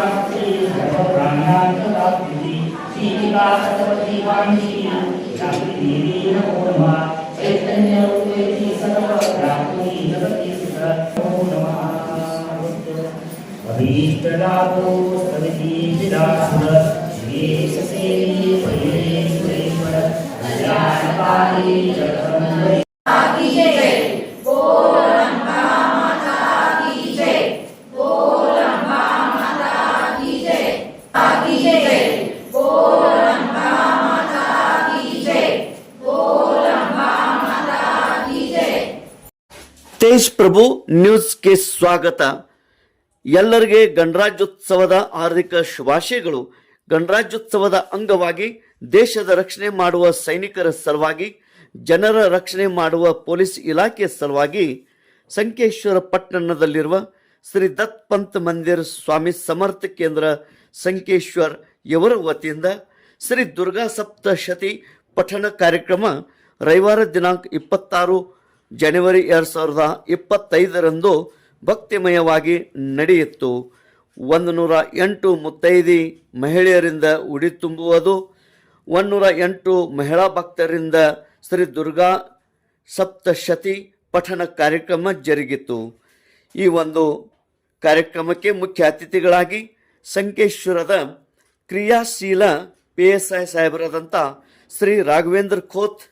श्री सर्वब्रह्माण्डप्रिति सीतिका सर्वदीवांशी रात्रि देवी नमो नमः चैतन्य रूपेति सर्वप्राप्ति जगति सुर नमो नमः अभीष्टलाभो सविति विदासुर श्रीशसेनी परेश्वरेश्वर अजानपाली जगत् ತೇಜ್ ಪ್ರಭು ನ್ಯೂಸ್ಗೆ ಸ್ವಾಗತ. ಎಲ್ಲರಿಗೆ ಗಣರಾಜ್ಯೋತ್ಸವದ ಹಾರ್ದಿಕ ಶುಭಾಶಯಗಳು. ಗಣರಾಜ್ಯೋತ್ಸವದ ಅಂಗವಾಗಿ ದೇಶದ ರಕ್ಷಣೆ ಮಾಡುವ ಸೈನಿಕರ ಸಲುವಾಗಿ, ಜನರ ರಕ್ಷಣೆ ಮಾಡುವ ಪೊಲೀಸ್ ಇಲಾಖೆಯ ಸಲುವಾಗಿ ಸಂಕೇಶ್ವರ ಪಟ್ಟಣದಲ್ಲಿರುವ ಶ್ರೀ ದತ್ ಪಂತ್ ಮಂದಿರ್ ಸ್ವಾಮಿ ಸಮರ್ಥ ಕೇಂದ್ರ ಸಂಕೇಶ್ವರ್ ಇವರ ವತಿಯಿಂದ ಶ್ರೀ ದುರ್ಗಾ ಸಪ್ತಶತಿ ಪಠಣ ಕಾರ್ಯಕ್ರಮ ರವಿವಾರ ದಿನಾಂಕ ಇಪ್ಪತ್ತಾರು ಜನವರಿ ಎರಡು ಸಾವಿರದ ಇಪ್ಪತ್ತೈದರಂದು ಭಕ್ತಿಮಯವಾಗಿ ನಡೆಯಿತು. ಒಂದು ನೂರ ಎಂಟು ಮುತ್ತೈದಿ ಮಹಿಳೆಯರಿಂದ ಉಡಿ ತುಂಬುವುದು ಒಂದೂರ ಎಂಟು ಮಹಿಳಾ ಭಕ್ತರಿಂದ ಶ್ರೀ ದುರ್ಗಾ ಸಪ್ತಶತಿ ಪಠಣ ಕಾರ್ಯಕ್ರಮ ಜರುಗಿತು. ಈ ಒಂದು ಕಾರ್ಯಕ್ರಮಕ್ಕೆ ಮುಖ್ಯ ಅತಿಥಿಗಳಾಗಿ ಸಂಕೇಶ್ವರದ ಕ್ರಿಯಾಶೀಲ ಪಿ ಎಸ್ ಐ ಸಾಹೇಬರಾದಂಥ ಶ್ರೀ ರಾಘವೇಂದ್ರ ಖೋತ್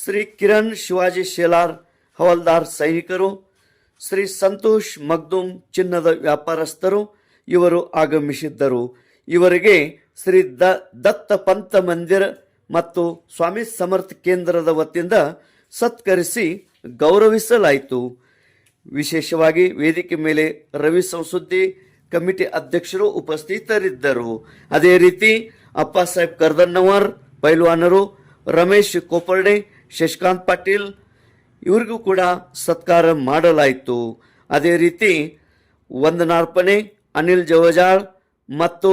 ಶ್ರೀ ಕಿರಣ್ ಶಿವಾಜಿ ಶೇಲಾರ್ ಹವಲ್ದಾರ್ ಸೈನಿಕರು, ಶ್ರೀ ಸಂತೋಷ್ ಮಗ್ದುಮ್ ಚಿನ್ನದ ವ್ಯಾಪಾರಸ್ಥರು ಇವರು ಆಗಮಿಸಿದ್ದರು. ಇವರಿಗೆ ಶ್ರೀ ದ ದತ್ತ ಪಂಥ ಮಂದಿರ ಮತ್ತು ಸ್ವಾಮಿ ಸಮರ್ಥ ಕೇಂದ್ರದ ವತಿಯಿಂದ ಸತ್ಕರಿಸಿ ಗೌರವಿಸಲಾಯಿತು. ವಿಶೇಷವಾಗಿ ವೇದಿಕೆ ಮೇಲೆ ರವಿ ಸಂಸುದ್ದಿ ಕಮಿಟಿ ಅಧ್ಯಕ್ಷರು ಉಪಸ್ಥಿತರಿದ್ದರು. ಅದೇ ರೀತಿ ಅಪ್ಪಾ ಸಾಹೇಬ್ ಕರ್ದನ್ನವರ್ ಪೈಲ್ವಾನರು, ರಮೇಶ್ ಕೋಪರ್ಡೆ ಶಶಿಕಾಂತ್ ಪಾಟೀಲ್, ಇವರಿಗೂ ಕೂಡ ಸತ್ಕಾರ ಮಾಡಲಾಯಿತು. ಅದೇ ರೀತಿ ವಂದನಾರ್ಪಣೆ ಅನಿಲ್ ಜವಜಾಳ್ ಮತ್ತು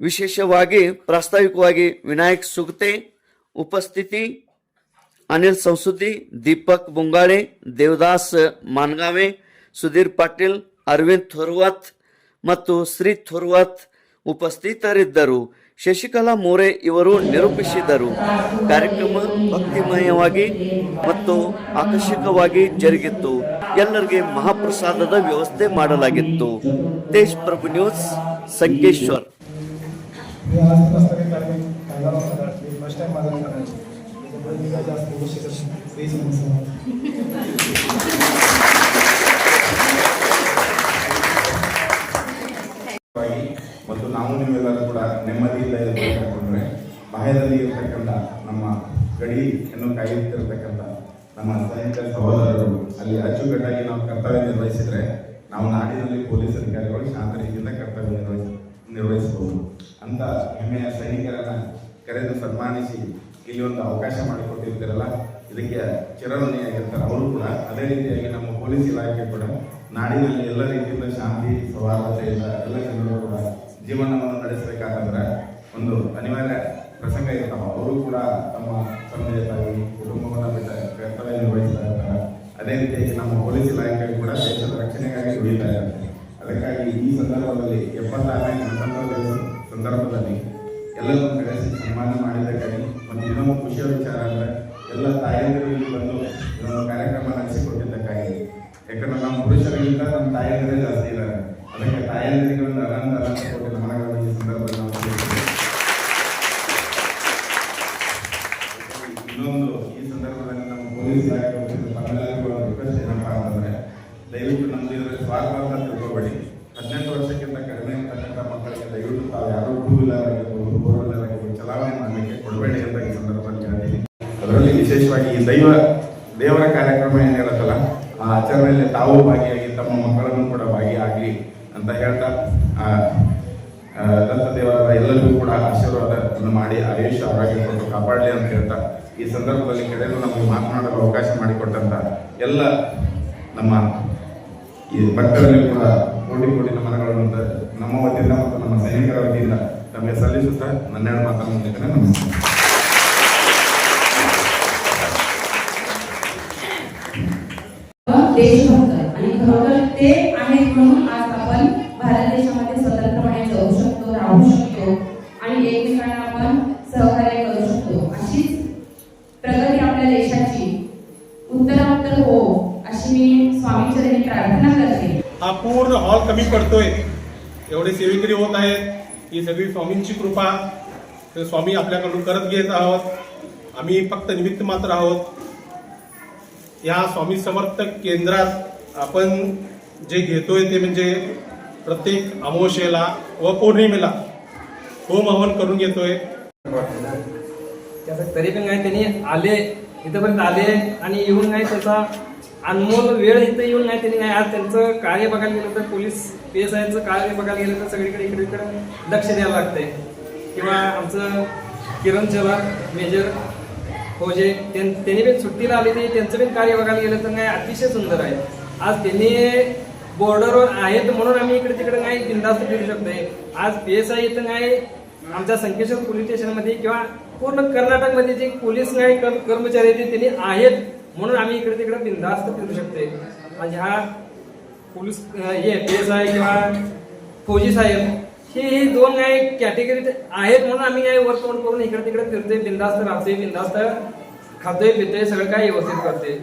ವಿಶೇಷವಾಗಿ ಪ್ರಾಸ್ತಾವಿಕವಾಗಿ ವಿನಾಯಕ್ ಸುಗತೆ, ಉಪಸ್ಥಿತಿ, ಅನಿಲ್ ಸಂಸುದ್ದಿ, ದೀಪಕ್ ಬುಂಗಾಳೆ ದೇವದಾಸ್ ಮಾನ್ಗಾವೆ, ಸುಧೀರ್ ಪಾಟೀಲ್, ಅರವಿಂದ್ ಥೋರ್ವತ್ ಮತ್ತು ಶ್ರೀ ಥೊರ್ವತ್ ಉಪಸ್ಥಿತರಿದ್ದರು. ಶಶಿಕಲಾ ಮೋರೆ ಇವರು ನಿರೂಪಿಸಿದರು. ಕಾರ್ಯಕ್ರಮ ಭಕ್ತಿಮಯವಾಗಿ ಮತ್ತು ಆಕರ್ಷಕವಾಗಿ ಜರುಗಿತ್ತು. ಎಲ್ಲರಿಗೆ ಮಹಾಪ್ರಸಾದದ ವ್ಯವಸ್ಥೆ ಮಾಡಲಾಗಿತ್ತು. ತೇಜ್ ಪ್ರಭು ನ್ಯೂಸ್, ಸಂಕೇಶ್ವರ್. ನಾವು ನೀವೆಲ್ಲರೂ ಕೂಡ ನೆಮ್ಮದಿಯಿಂದ ಇರಬೇಕಂದ್ರೆ ಬಾಹ್ಯದಲ್ಲಿ ಇರತಕ್ಕಂಥ ನಮ್ಮ ಗಡಿಯನ್ನು ಕಾಯುತ್ತಿರತಕ್ಕಂಥ ನಮ್ಮ ಸೈನಿಕ ಸಹೋದರರು, ಅಲ್ಲಿ ಅಚ್ಚುಕಟ್ಟಾಗಿ ನಾವು ಕರ್ತವ್ಯ ನಿರ್ವಹಿಸಿದ್ರೆ ನಾವು ನಾಡಿನಲ್ಲಿ ಪೊಲೀಸ್ ಅಧಿಕಾರಿಗಳು ಶಾಂತ ರೀತಿಯಿಂದ ಕರ್ತವ್ಯ ನಿರ್ವಹಿಸ ನಿರ್ವಹಿಸಬಹುದು. ಅಂತ ಹೆಮ್ಮೆಯ ಸೈನಿಕರನ್ನ ಕರೆದು ಸನ್ಮಾನಿಸಿ ಇಲ್ಲಿ ಒಂದು ಅವಕಾಶ ಮಾಡಿಕೊಟ್ಟಿರ್ತಾರಲ್ಲ, ಇದಕ್ಕೆ ಚಿರಣಿಯಾಗಿರ್ತಾರೆ ಅವರು ಕೂಡ ಅದೇ ರೀತಿಯಾಗಿ ನಮ್ಮ ಪೊಲೀಸ್ ಇಲಾಖೆ ಕೂಡ ನಾಡಿನಲ್ಲಿ ಎಲ್ಲ ರೀತಿಯಿಂದ ಶಾಂತಿ, ಸೌಹಾರ್ದತೆಯಿಂದ ಎಲ್ಲ ಜನರು ಕೂಡ ಜೀವನವನ್ನು ನಡೆಸಬೇಕಾದ್ರೆ ಒಂದು ಅನಿವಾರ್ಯ ಪ್ರಸಂಗ ಇರ್ತಾವ ಅವರು ಕೂಡ ತಮ್ಮ ತಂದೆ ತಾಯಿ ಕುಟುಂಬವನ್ನು ಬಿಟ್ಟ ಕರ್ತವ್ಯ ನಿರ್ವಹಿಸ್ತಾ ಇರ್ತಾರೆ ಅದೇ ರೀತಿಯಾಗಿ ನಮ್ಮ ಪೊಲೀಸ್ ಇಲಾಖೆ ಟೂ ವೀಲರ್ ಆಗಿರ್ಬೋದು ಫೋರ್ ವೀಲರ್ ಆಗಿರ್ಬೋದು ಚಲಾವಣೆ ಮಾಡಲಿಕ್ಕೆ ಕೊಡಬೇಡಿ ಅಂತ ಈ ಸಂದರ್ಭದಲ್ಲಿ ಹೇಳ್ತೀನಿ ಅದರಲ್ಲಿ ವಿಶೇಷವಾಗಿ ಈ ದೈವ, ದೇವರ ಕಾರ್ಯಕ್ರಮ ಏನಿರುತ್ತಲ್ಲ, ಆ ಆಚರಣೆಯಲ್ಲಿ ತಾವು ಭಾಗಿಯಾಗಿ ತಮ್ಮ ಮಕ್ಕಳನ್ನು ಕೂಡ ಭಾಗಿಯಾಗಲಿ ಅಂತ ಹೇಳ್ತಾ ದತ್ತ ದೇವರ ಎಲ್ಲರಿಗೂ ಕೂಡ ಆಶೀರ್ವಾದವನ್ನು ಮಾಡಿ ಆಯುಷ್ ಆರೋಗ್ಯ ಕೊಟ್ಟು ಕಾಪಾಡಲಿ ಅಂತ ಹೇಳ್ತಾ, ಈ ಸಂದರ್ಭದಲ್ಲಿ ಕಡೆಗೂ ನಮಗೆ ಮಾತನಾಡಲು ಅವಕಾಶ ಮಾಡಿಕೊಟ್ಟಂತ ಎಲ್ಲ ನಮ್ಮ ಈ ಭಕ್ತರಲ್ಲಿ ಕೂಡ ಕೋಟಿ ಕೋಟಿ ನಮನಗಳನ್ನು ನಮ್ಮ ವತಿಯಿಂದ ಮತ್ತು ನಮ್ಮ ಸೈನಿಕರ ವತಿಯಿಂದ ತಮಗೆ ಸಲ್ಲಿಸುತ್ತಾ ನನ್ನೆರಡು ಮಾತನ್ನು ಮುಂದಿದ್ದೇನೆ ನಮಸ್ಕಾರ देशभक्त आणि खरोखर ते आहेत म्हणून आज आपण भारत देशामध्ये स्वतंत्रपणे जाऊ शकतो राहू शकतो आणि एकमेकांना आपण सहकार्य करू शकतो अशीच प्रगती आपल्या देशाची उत्तरोत्तर हो अशी मी स्वामीचरणी प्रार्थना करते हा पूर्ण हॉल कमी पडतोय एवढे सेवेकरी होत आहेत ही सगळी स्वामींची कृपा. स्वामी आपल्याकडून करत घेत आहोत. आम्ही फक्त निमित्त मात्र आहोत. या स्वामी समर्थ केंद्रात आपण जे घेतोय ते म्हणजे प्रत्येक अमावस्येला व पौर्णिमेला होम हवन करून घेतोय. तरी पण काय त्यांनी आले इथंपर्यंत आले आणि येऊन नाही त्याचा अनमोल वेळ इथं येऊन नाही त्यांनी नाही. आज त्यांचं कार्य बघायला गेलं तर पोलीस पी एस आयचं कार्य बघायला गेलं तर सगळीकडे इकडे इकडे लक्ष द्यावं लागतंय. किंवा आमचं किरण चव्हाण मेजर हो जे त्यां- त्यांनी पण सुट्टीला आले ते त्यांचं पण कार्य बघायला गेलं तर नाही अतिशय सुंदर आहे. आज त्यांनी बॉर्डरवर आहेत म्हणून आम्ही इकडे तिकडे नाही बिंदास्त फिरू शकतोय. आज पी एस आय इथं नाही आमच्या संकेश्वर पोलीस स्टेशनमध्ये किंवा पूर्ण कर्नाटकमध्ये जे पोलीस नाही कर्मचारी आहेत ते त्यांनी आहेत. म्हणून आम्ही इकडे तिकडे बिंदास्त फिरू शकते. आणि ह्या पोलीस हे पी एस आय किंवा फौजी साहेब हे हे दोन काय कॅटेगरी आहेत म्हणून आम्ही काय वर्कआउट करून इकडे तिकडे फिरते बिंदास्त राहते बिंदास्त खातोय पिते सगळं काय व्यवस्थित करते